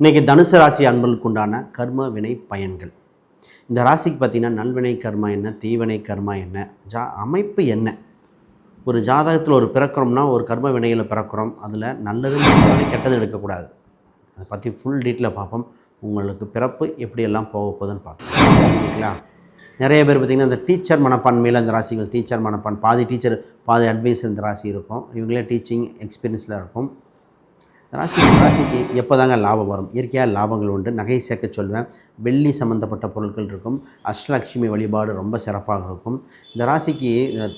இன்றைக்கி தனுசு ராசி அன்பர்களுக்கு உண்டான கர்ம வினை பயன்கள். இந்த ராசிக்கு பார்த்தீங்கன்னா நல்வினை கர்மா என்ன தீவினை கர்மா என்ன ஜா அமைப்பு என்ன? ஒரு ஜாதகத்தில் ஒரு பிறக்கிறோம்னா ஒரு கர்ம வினையில் பிறக்கிறோம் அதில் நல்லது கெட்டது எடுக்கக்கூடாது. அதை பற்றி ஃபுல் டீட்டெயில் பார்ப்போம். உங்களுக்கு பிறப்பு எப்படியெல்லாம் போக போகுதுன்னு பார்ப்போம். ஓகேங்களா? நிறைய பேர் பார்த்திங்கன்னா இந்த டீச்சர் மனப்பான்மையில் அந்த ராசிகள் டீச்சர் மனப்பான் பாதி டீச்சர் பாதி அட்வைஸ் இந்த ராசி இருக்கும். இவங்களே டீச்சிங் எக்ஸ்பீரியன்ஸில் இருக்கும். ராசி ராசிக்கு எப்போ தாங்க லாபம் வரும்? இயற்கையாக லாபங்கள் உண்டு. நகை சேர்க்க சொல்வேன் வெள்ளி சம்மந்தப்பட்ட பொருட்கள் இருக்கும். அஷ்டலட்சுமி வழிபாடு ரொம்ப சிறப்பாக இருக்கும். இந்த ராசிக்கு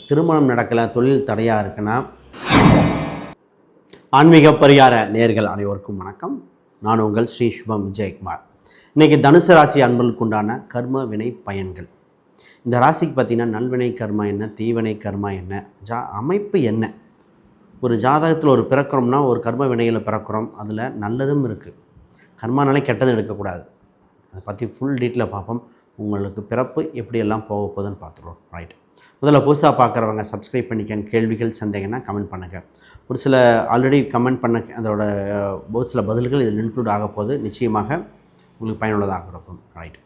திருமணம் நடக்கலை தொழில் தடையாக இருக்குன்னா ஆன்மீக பரிகார நேர்கள் அனைவருக்கும் வணக்கம். நான் உங்கள் ஸ்ரீ சுபம் விஜயகுமார். இன்றைக்கி தனுசு ராசி அன்பர்களுக்குண்டான கர்ம வினை பயன்கள். இந்த ராசிக்கு பார்த்திங்கன்னா நல்வினை கர்மா என்ன தீவினை கர்மா என்ன ஜா அமைப்பு என்ன? ஒரு ஜாதகத்தில் ஒரு பிறக்கிறோம்னா ஒரு கர்ம வினையில் பிறக்கிறோம் அதில் நல்லதும் இருக்குது கர்மானாலே கெட்டதும் எடுக்கக்கூடாது. அதை பற்றி ஃபுல் டீட்டெயிலாக பார்ப்போம். உங்களுக்கு பிறப்பு எப்படியெல்லாம் போக போகுதுன்னு பார்த்துருவோம். ரைட் முதல்ல புதுசாக பார்க்குறவங்க சப்ஸ்கிரைப் பண்ணிக்கங்க. கேள்விகள் சந்தேகம்னா கமெண்ட் பண்ணுங்கள் ஒரு சில ஆல்ரெடி கமெண்ட் பண்ண அதோட ஒரு சில பதில்கள் இதில் இன்க்ளூட் ஆக போகுது நிச்சயமாக உங்களுக்கு பயனுள்ளதாக இருக்கும். ரைட்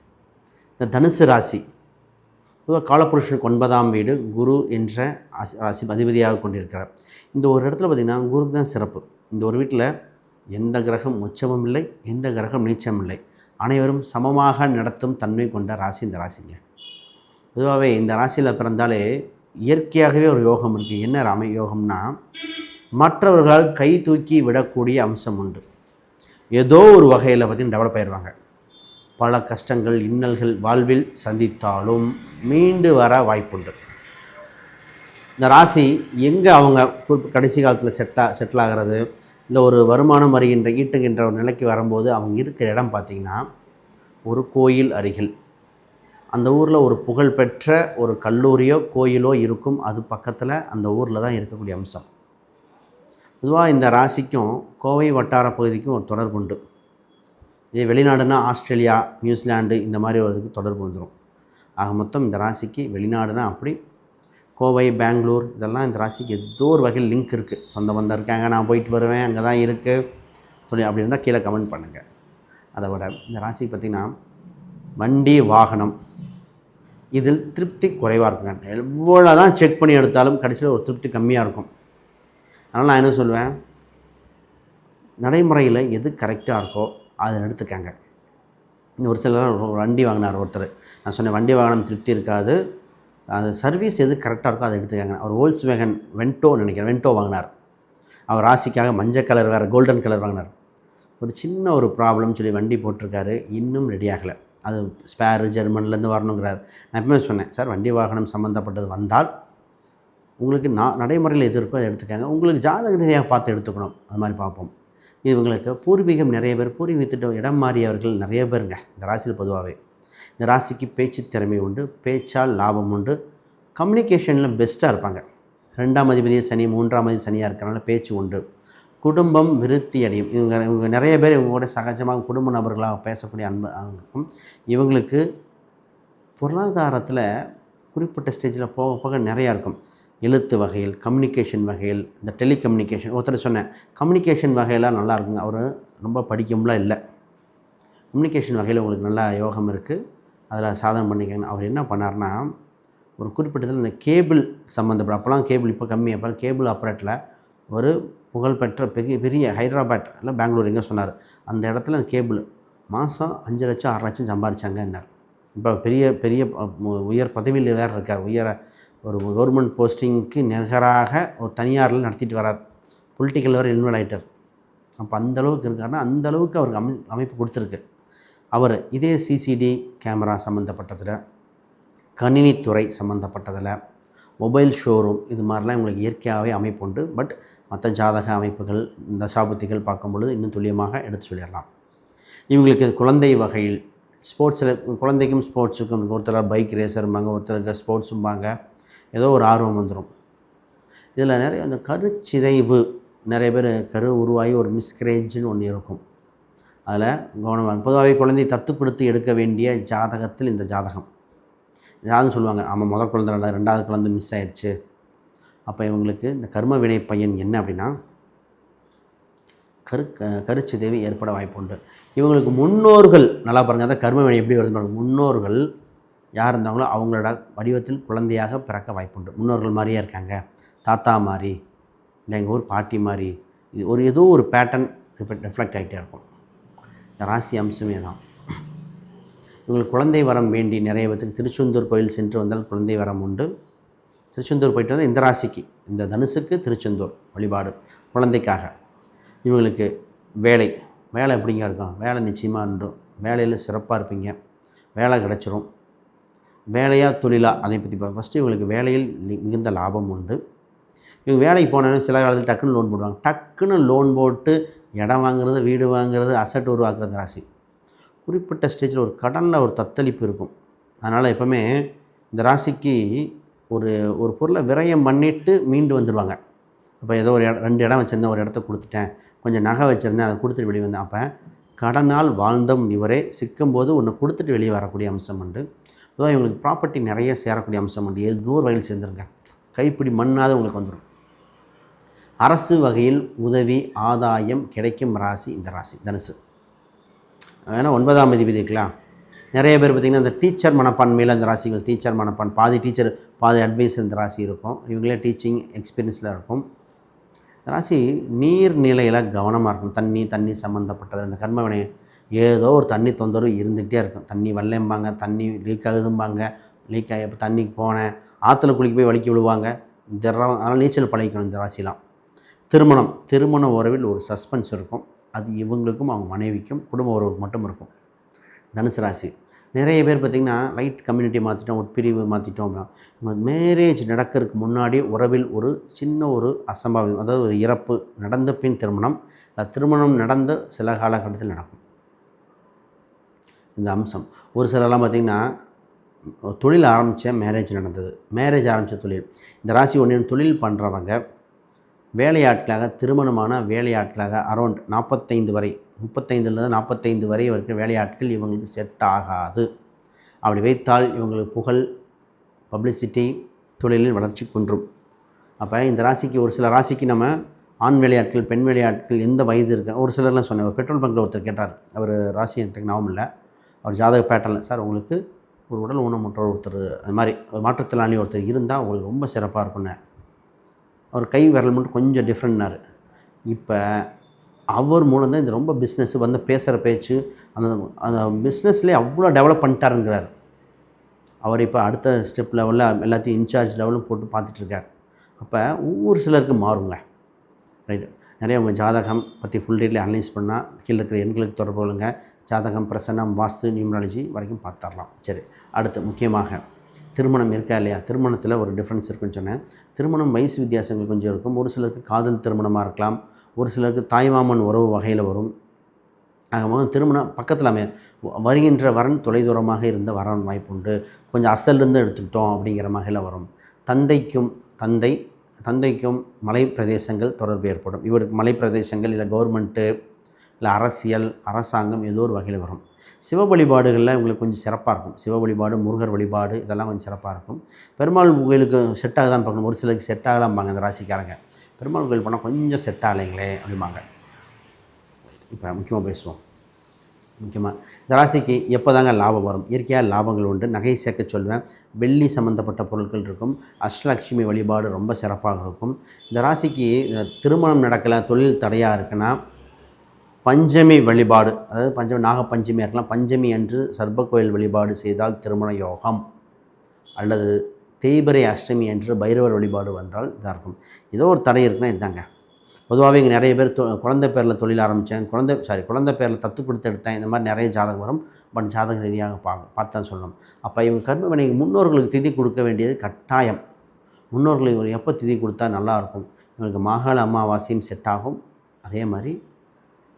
இந்த தனுசு ராசி பொதுவாக காலபுருஷனுக்கு ஒன்பதாம் வீடு குரு என்ற ராசி அதிபதியாக கொண்டிருக்கிறார். இந்த ஒரு இடத்துல பார்த்திங்கன்னா குருக்கு தான் சிறப்பு. இந்த ஒரு வீட்டில் எந்த கிரகம் உச்சமும் இல்லை எந்த கிரகம் நீச்சமும் இல்லை. அனைவரும் சமமாக நடத்தும் தன்மை கொண்ட ராசி இந்த ராசிங்க. பொதுவாகவே இந்த ராசியில் பிறந்தாலே இயற்கையாகவே ஒரு யோகம் இருக்குது என்ன ராம யோகம்னா மற்றவர்களால் கை தூக்கி விடக்கூடிய அம்சம் உண்டு. ஏதோ ஒரு வகையில் பார்த்திங்கன்னா டெவலப் ஆயிடுவாங்க பல கஷ்டங்கள் இன்னல்கள் வாழ்வில் சந்தித்தாலும் மீண்டு வர வாய்ப்புண்டு. இந்த ராசி எங்கே அவங்க குறிப்பு கடைசி காலத்தில் செட்டா செட்டில் ஆகிறது இல்லை ஒரு வருமானம் வருகின்ற ஈட்டுகின்ற ஒரு நிலைக்கு வரும்போது அவங்க இருக்கிற இடம் பார்த்திங்கன்னா ஒரு கோயில் அருகில். அந்த ஊரில் ஒரு புகழ்பெற்ற ஒரு கல்லூரியோ கோயிலோ இருக்கும். அது பக்கத்தில் அந்த ஊரில் தான் இருக்கக்கூடிய அம்சம். பொதுவாக இந்த ராசிக்கும் கோவை வட்டார பகுதிக்கும் ஒரு தொடர்பு உண்டு இதே வெளிநாடுனா ஆஸ்திரேலியா நியூசிலாந்து இந்த மாதிரி ஒரு தொடர்பு வந்துடும் ஆக மொத்தம் இந்த ராசிக்கு வெளிநாடுனா அப்படி கோவை பெங்களூர் இதெல்லாம் இந்த ராசிக்கு ஏதோ ஒரு வகையில் லிங்க் இருக்குது சொந்த பந்தம் இருக்காங்க நான் போயிட்டு வருவேன் அங்கே தான் இருக்குது சொல்லி அப்படி இருந்தால் கீழே கமெண்ட் பண்ணுங்கள் அதை விட இந்த ராசிக்கு பார்த்திங்கன்னா வண்டி வாகனம் இதில் திருப்தி குறைவாக இருக்குங்க. எவ்வளோ தான் செக் பண்ணி எடுத்தாலும் கடைசியில் ஒரு திருப்தி கம்மியாக இருக்கும். அதனால் நான் என்ன சொல்லுவேன்? நடைமுறையில் எது கரெக்டாக இருக்கோ அதை எடுத்துக்காங்க. இன்னும் ஒரு சிலர் வண்டி வாங்கினார் ஒருத்தர். நான் சொன்னேன் வண்டி வாகனம் திருப்தி இருக்காது. அது சர்வீஸ் எது கரெக்டாக இருக்கோ அதை எடுத்துக்காங்க. அவர் ஹோல்ஸ் வேகன் வென்டோ நினைக்கிறேன் வென்டோ வாங்கினார். அவர் ராசிக்காக மஞ்சள் கலர் வேறு கோல்டன் கலர் வாங்கினார். ஒரு சின்ன ஒரு ப்ராப்ளம் சொல்லி வண்டி போட்டிருக்காரு இன்னும் ரெடி ஆகலை. அது ஸ்பேரு ஜெர்மன்லேருந்து வரணுங்கிறார். நான் எப்பவுமே சொன்னேன் சார் வண்டி வாகனம் சம்மந்தப்பட்டது வந்தால் உங்களுக்கு நான் நடைமுறையில் எது இருக்கோ அதை எடுத்துக்காங்க. உங்களுக்கு ஜாதக ரீதியாக பார்த்து எடுத்துக்கணும். அது மாதிரி பார்ப்போம். இவங்களுக்கு பூர்வீகம் நிறைய பேர் பூர்வீகத்திட்ட இடம் மாறியவர்கள் நிறைய பேருங்க இந்த ராசியில் பொதுவாகவே இந்த ராசிக்கு பேச்சு திறமை உண்டு பேச்சால் லாபம் உண்டு. கம்யூனிகேஷனில் பெஸ்ட்டாக இருப்பாங்க. ரெண்டாம் அதிபதி சனி மூன்றாம் அதிபதி சனியாக இருக்கிறனால பேச்சு உண்டு. குடும்பம் விருத்தி அடையும். இவங்க இவங்க நிறைய பேர் இவங்க கூட சகஜமாக குடும்ப நபர்களாக பேசக்கூடிய அன்பு இருக்கும் இவங்களுக்கு பொருளாதாரத்தில் குறிப்பிட்ட ஸ்டேஜில் போக போக நிறையா இருக்கும். எழுத்து வகையில் கம்யூனிகேஷன் வகையில் இந்த டெலிகம்யூனிகேஷன் ஒருத்தர் சொன்னேன் கம்யூனிகேஷன் வகையெல்லாம் நல்லா இருக்குங்க. அவர் ரொம்ப படிக்கும்லாம் இல்லை. கம்யூனிகேஷன் வகையில் உங்களுக்கு நல்லா யோகம் இருக்குது அதில் சாதனை பண்ணிக்கங்க. அவர் என்ன பண்ணார்னா ஒரு குறிப்பிட்டதில் இந்த கேபிள் சம்மந்தப்பட்ட அப்போலாம் கேபிள் இப்போ கம்மி. அப்போ கேபிள் ஆப்ரேட்டில் ஒரு புகழ்பெற்ற பெரிய பெரிய ஹைதராபாத் இல்லை பெங்களூர் எங்கே சொன்னார். அந்த இடத்துல அந்த கேபிள் மாதம் அஞ்சு லட்சம் ஆறு லட்சம் சம்பாரிச்சாங்கன்னார். இப்போ பெரிய பெரிய உயர் பதவியில் வேறு இருக்கார். உயர ஒரு கவர்மெண்ட் போஸ்டிங்க்கு நிகராக ஒரு தனியாரில் நடத்திட்டு வரார். பொலிட்டிக்கல் வேறு இன்வால்வ் ஆகிட்டார் அப்போ அந்த அளவுக்கு இருக்காருன்னா அந்த அளவுக்கு அவருக்கு அமை அமைப்பு கொடுத்துருக்கு. அவர் இதே சிசிடி கேமரா சம்மந்தப்பட்டதில் கணினித்துறை சம்மந்தப்பட்டதில் மொபைல் ஷோரூம் இது மாதிரிலாம் உங்களுக்கு இயற்கையாகவே அமைப்பு உண்டு. பட் மற்ற ஜாதக அமைப்புகள் இந்த சாபத்திகள் பார்க்கும் பொழுது இன்னும் துல்லியமாக எடுத்து சொல்லிடலாம். இவங்களுக்கு குழந்தை வகையில் ஸ்போர்ட்ஸில் குழந்தைக்கும் ஸ்போர்ட்ஸுக்கும் ஒருத்தர் பைக் ரேசரும்பாங்க ஒருத்தருக்கு ஸ்போர்ட்ஸும்பாங்க ஏதோ ஒரு ஆர்வம் வந்துடும் இதில் நிறைய அந்த கருச்சிதைவு நிறைய பேர் கரு உருவாகி ஒரு மிஸ்கரேஜ்னு ஒன்று இருக்கும். அதில் கவனமாக பொதுவாகவே குழந்தை தத்து கொடுத்து எடுக்க வேண்டிய ஜாதகத்தில் இந்த ஜாதகம். ஜாதகம் சொல்லுவாங்க ஆமாம் முதல் குழந்தை ரெண்டா- ரெண்டாவது குழந்தை மிஸ் ஆயிடுச்சு அப்போ இவங்களுக்கு இந்த கர்ம வினை பையன் என்ன அப்படின்னா கரு க- கருச்சிதைவு ஏற்பட வாய்ப்புண்டு இவங்களுக்கு முன்னோர்கள் நல்லா பாருங்கள் அதான் கர்ம வினை எப்படி வருது முன்னோர்கள் யார் இருந்தாங்களோ அவங்களோட வடிவத்தில் குழந்தையாக பிறக்க வாய்ப்புண்டு. முன்னோர்கள் மாதிரியே இருக்காங்க. தாத்தா மாதிரி இல்லை எங்கள் ஊர் பாட்டி மாதிரி இது ஒரு ஏதோ ஒரு பேட்டர்ன் ரிஃப்ளெக்ட் ஆகிட்டே இருக்கும். இந்த ராசி அம்சமே தான். இவங்களுக்கு குழந்தை வரம் வேண்டி நிறைய பேத்துக்கு திருச்செந்தூர் கோயில் சென்று வந்தால் குழந்தை வரம் உண்டு. திருச்செந்தூர் போயிட்டு வந்து இந்த ராசிக்கு இந்த தனுசுக்கு திருச்செந்தூர் வழிபாடு குழந்தைக்காக. இவங்களுக்கு வேலை வேலை எப்படிங்க இருக்கும்? வேலை நிச்சயமாக உண்டு. வேலையில் சிறப்பாக இருப்பீங்க. வேலை கிடச்சிரும். வேலையாக தொழிலா அதை பற்றி ஃபஸ்ட்டு இவங்களுக்கு வேலையில் மிகுந்த லாபம் உண்டு. இவங்க வேலைக்கு போனோன்னா சில காலத்தில் டக்குன்னு லோன் போடுவாங்க. டக்குன்னு லோன் போட்டு இடம் வாங்குறது வீடு வாங்குறது அசட் உருவாக்குறது ராசி. குறிப்பிட்ட ஸ்டேஜில் ஒரு கடனில் ஒரு தத்தளிப்பு இருக்கும். அதனால் எப்போவுமே இந்த ராசிக்கு ஒரு ஒரு பொருளை விரயம் பண்ணிட்டு மீண்டு வந்துடுவாங்க அப்போ ஏதோ ஒரு இடம் ரெண்டு இடம் வச்சுருந்தேன் ஒரு இடத்த கொடுத்துட்டேன். கொஞ்சம் நகை வச்சுருந்தேன் அதை கொடுத்துட்டு வெளியே வந்தேன். அப்போ கடனால் வாழ்ந்தோம் இவரே. சிக்கும்போது ஒன்று கொடுத்துட்டு வெளியே வரக்கூடிய அம்சம் உண்டு. அதுவும் இவங்களுக்கு ப்ராப்பர்ட்டி நிறைய சேரக்கூடிய அம்சம் உண்டு. ஏதோ ஒரு வகையில் சேர்ந்துருங்க. கைப்பிடி மண்ணாத உங்களுக்கு வந்துடும் அரசு வகையில் உதவி ஆதாயம் கிடைக்கும் ராசி இந்த ராசி தனுசு. ஏன்னா ஒன்பதாம் அதிபதி இருக்கலாம் நிறைய பேர் பார்த்திங்கன்னா அந்த டீச்சர் மனப்பான்மையில் அந்த ராசிகள் டீச்சர் மனப்பான் பாதி டீச்சர் பாதி அட்வைஸ் இந்த ராசி இருக்கும். இவங்களே டீச்சிங் எக்ஸ்பீரியன்ஸில் இருக்கும். இந்த ராசி நீர்நிலையில் கவனமாக இருக்கும் தண்ணி தண்ணி சம்மந்தப்பட்டது அந்த கர்ம வினை ஏதோ ஒரு தண்ணி தொந்தரவு இருந்துகிட்டே இருக்கும். தண்ணி வரலம்பாங்க தண்ணி லீக் ஆகுதும்பாங்க லீக் ஆகி இப்போ தண்ணிக்கு போனேன் ஆற்றுல குளிக்க போய் வலிக்கி விழுவாங்க இந்த அதனால் நீச்சல் பழகிக்கணும் இந்த ராசிலாம். திருமணம் திருமண உறவில் ஒரு சஸ்பென்ஸ் இருக்கும். அது இவங்களுக்கும் அவங்க மனைவிக்கும் குடும்ப உறவுக்கு மட்டும் இருக்கும். தனுசு ராசி. நிறைய பேர் பார்த்திங்கன்னா லைட் கம்யூனிட்டி மாற்றிட்டோம் உட்பிரிவு பிரிவு மாற்றிட்டோம் அப்படின்னா மேரேஜ் நடக்கிறதுக்கு முன்னாடி உறவில் ஒரு சின்ன ஒரு அசம்பாவியம் அதாவது ஒரு இறப்பு நடந்த பின் திருமணம் இல்லை திருமணம் நடந்த சில காலகட்டத்தில் நடக்கும். இந்த அம்சம். ஒரு சிலர்லாம் பார்த்திங்கன்னா தொழில் ஆரம்பித்த மேரேஜ் நடந்தது. மேரேஜ் ஆரம்பித்த தொழில். இந்த ராசி ஒன்று தொழில் பண்ணுறவங்க வேலையாட்களாக திருமணமான வேலையாட்களாக அரௌண்ட் நாற்பத்தைந்து வரை முப்பத்தைந்துலேருந்து நாற்பத்தைந்து வரை வரைக்கும் வேலையாட்கள் இவங்களுக்கு செட் ஆகாது. அப்படி வைத்தால் இவங்களுக்கு புகழ் பப்ளிசிட்டி தொழிலில் வளர்ச்சி குன்றும். அப்போ இந்த ராசிக்கு ஒரு சில ராசிக்கு நம்ம ஆண் வேலையாட்கள் பெண் வேலையாட்கள் எந்த வயது இருக்கு ஒரு சிலர்லாம் சொன்னேன் பெட்ரோல் பங்கில் ஒருத்தர் கேட்டார். அவர் ராசி எனக்கு ஞாபகம் இல்லை. அவர் ஜாதக பேட்டர்னில் சார் உங்களுக்கு ஒரு உடல் ஊனமுற்ற ஒருத்தர் அது மாதிரி மாற்றுத்திறனாளி ஒருத்தர் இருந்தால் உங்களுக்கு ரொம்ப சிறப்பாக இருக்கும்னு. அவர் கை விரல் மட்டும் கொஞ்சம் டிஃப்ரெண்ட்னாரு இப்போ அவர் மூலம் தான் இது ரொம்ப பிஸ்னஸ் வந்து பேசுகிற பேச்சு அந்த அந்த பிஸ்னஸ்லேயே அவ்வளோ டெவலப் பண்ணிட்டாருங்கிறார். அவர் இப்போ அடுத்த ஸ்டெப் லெவலில் எல்லாத்தையும் இன்சார்ஜ் லெவலும் போட்டு பார்த்துட்ருக்கார் அப்போ ஒவ்வொரு சிலருக்கு மாறுங்க ரைட்டு நிறைய உங்கள் ஜாதகம் பற்றி ஃபுல் டீட்டெயில் அனலைஸ் பண்ணால் கீழே இருக்கிற எண்களுக்கு தொடர்பு கொள்ளுங்க. ஜாதகம் பிரசன்னம் வாஸ்து நியூமராலஜி வரைக்கும் பார்த்துடலாம். சரி அடுத்து முக்கியமாக திருமணம் இருக்கா இல்லையா? திருமணத்தில் ஒரு டிஃப்ரென்ஸ் இருக்குன்னு சொன்னேன். திருமணம் வயசு வித்தியாசங்கள் கொஞ்சம் இருக்கும். ஒரு சிலருக்கு காதல் திருமணமாக இருக்கலாம். ஒரு சிலருக்கு தாய்மாமன் உறவு வகையில் வரும். ஆக திருமணம் பக்கத்தில் அமை வருகின்ற வரன் தொலைதூரமாக இருந்த வரன் வாய்ப்புண்டு. கொஞ்சம் அசல்லிருந்து எடுத்துக்கிட்டோம் அப்படிங்கிற வகையில் வரும். தந்தைக்கும் தந்தை தந்தைக்கும் மலை பிரதேசங்கள் தொடர்பு ஏற்படும். இவருக்கு மலை பிரதேசங்கள் இல்லை கவர்மெண்ட்டு இல்லை அரசியல் அரசாங்கம் ஏதோ ஒரு வகையில் வரும். சிவ வழிபாடுகளில் உங்களுக்கு கொஞ்சம் சிறப்பாக இருக்கும். சிவ வழிபாடு முருகர் வழிபாடு இதெல்லாம் கொஞ்சம் சிறப்பாக இருக்கும். பெருமாள் கோயிலுக்கு செட் ஆகுதான்னு பார்க்கணும். ஒரு சிலருக்கு செட் ஆகலாம்பாங்க இந்த ராசிக்காரங்க. பெருமாள் கோயில் போனால் கொஞ்சம் செட் ஆகலைங்களே அப்படிம்பாங்க. இப்போ முக்கியமாக பேசுவோம். முக்கியமாக இந்த ராசிக்கு எப்போ தாங்க லாபம் வரும்? இயற்கையாக லாபங்கள் உண்டு. நகை சேர்க்க சொல்வேன் வெள்ளி சம்மந்தப்பட்ட பொருட்கள் இருக்கும். அஷ்டலட்சுமி வழிபாடு ரொம்ப சிறப்பாக இருக்கும். இந்த ராசிக்கு திருமணம் நடக்கலை தொழில் தடையாக இருக்குன்னா பஞ்சமி வழிபாடு அதாவது பஞ்சமி நாகப்பஞ்சமியாக இருக்கலாம். பஞ்சமி அன்று சர்ப்ப கோயில் வழிபாடு செய்தால் திருமண யோகம். அல்லது தேய்பிரை அஷ்டமி அன்று பைரவர் வழிபாடு வந்தால் இதாக இருக்கும். ஏதோ ஒரு தடை இருக்குன்னா இதுதாங்க பொதுவாகவே இங்கே நிறைய பேர் தொ குழந்தை பேரில் தொழில் ஆரம்பித்தேன். குழந்தை சாரி குழந்தை பேரில் தத்து கொடுத்து எடுத்தேன். இந்த மாதிரி நிறைய ஜாதகம் வரும். பட் ஜாதக ரீதியாக பா பார்த்தா சொல்லணும். அப்போ இவங்க கர்ம வினைக்கு முன்னோர்களுக்கு திதி கொடுக்க வேண்டியது கட்டாயம். முன்னோர்களுக்கு இவர் எப்போ திதி கொடுத்தா நல்லாயிருக்கும்? இவங்களுக்கு மாகாள அமாவாசையும் செட் ஆகும். அதே மாதிரி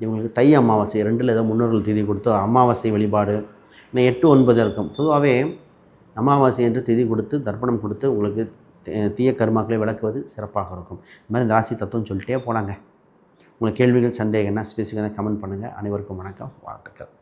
இவங்களுக்கு தை அமாவாசை ரெண்டில் ஏதோ முன்னோர்கள் திதி கொடுத்து அமாவாசை வழிபாடு இன்னும் எட்டு ஒன்பது இருக்கும். பொதுவாகவே அமாவாசை என்று திதி கொடுத்து தர்ப்பணம் கொடுத்து உங்களுக்கு தீய கருமாக்களை விளக்குவது சிறப்பாக இருக்கும். இந்த மாதிரி இந்த ராசி தத்துவம் சொல்லிட்டே போனாங்க. உங்களுக்கு கேள்விகள் சந்தேகம்னா ஸ்பெசிஃபிக்காக கமெண்ட் பண்ணுங்கள் அனைவருக்கும் வணக்கம். வாழ்த்துக்கள்.